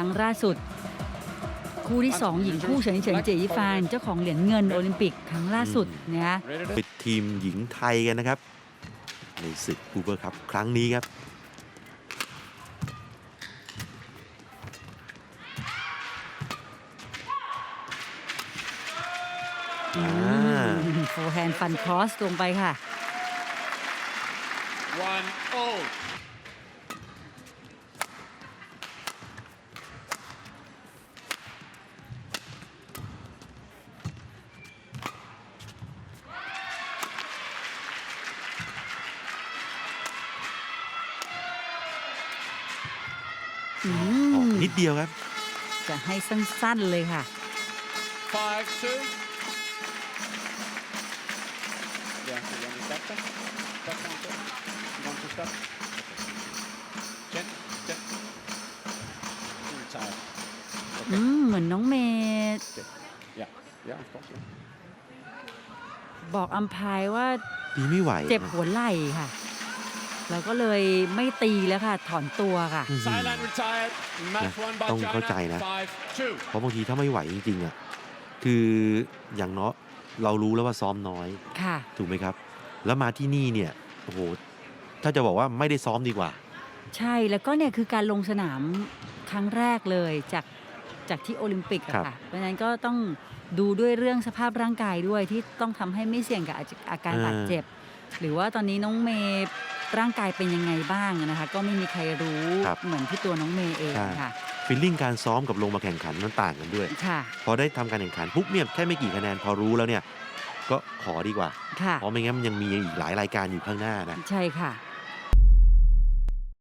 รั้งล่าสุด คู่ที่ 2 หญิงคู่เฉินเฉินเจยี่ฟานเจ้าของเหรียญเงินโอลิมปิกครั้งล่าสุดนะคะ Ready to เป็นทีมหญิงไทยกันนะครับ ในศึกคูเปอร์ครับครั้งนี้ครับอ่าโฟร์แฮนด์ฟันครอสลงไปค่ะ one all. อืออกมนิดเดียวครับ จะให้สั้นๆเลยค่ะ Five two. Yeah, you want to stop that? Stop counter. You want to stop? Ten, ten. Retire. อื Okay. มเหมือนน้องเมย์ Yeah, yeah, of course. Yeah. บอกอัมพายว่าตีไม่ไหวเจ็บหัวไหล่ค่ะ แล้วก็เลยไม่ตีแล้วค่ะ ถอนตัวค่ะอื้อหือ Thailand retired. Match won by ต้องเข้าใจ China. นะ Five two. เพราะบางทีถ้าไม่ไหวจริงๆอะคืออย่างเนาะเรารู้แล้วว่าซ้อมน้อยค่ะถูกไหมครับ แล้วมาที่นี่เนี่ยโอ้โหถ้าจะบอกว่าไม่ได้ซ้อมดีกว่า ใช่แล้วก็เนี่ยคือการลงสนามครั้งแรกเลยจากจากที่โอลิมปิกอะครับค่ะ เพราะฉะนั้นก็ต้องดูด้วยเรื่องสภาพร่างกายด้วยที่ต้องทำให้ไม่เสี่ยงกับอาอาการบาดเจ็บ หรือว่าตอนนี้น้องเมย์ ร่างกายเป็นยังไงบ้างนะคะ ก็ไม่มีใครรู้ครับ เหมือนที่ตัวน้องเมย์เองใช่ค่ะฟีลลิ่งการซ้อมกับลงมาแข่งขันมันต่างกันด้วย ค่ะพอได้ทำการแข่งขันปุ๊บเนี่ยแค่ไม่กี่คะแนนพอรู้แล้วเนี่ยก็ขอดีกว่า ค่ะ เพราะไม่งั้นมันยังมีอีกหลายรายการอยู่ข้างหน้านะ ใช่ค่ะ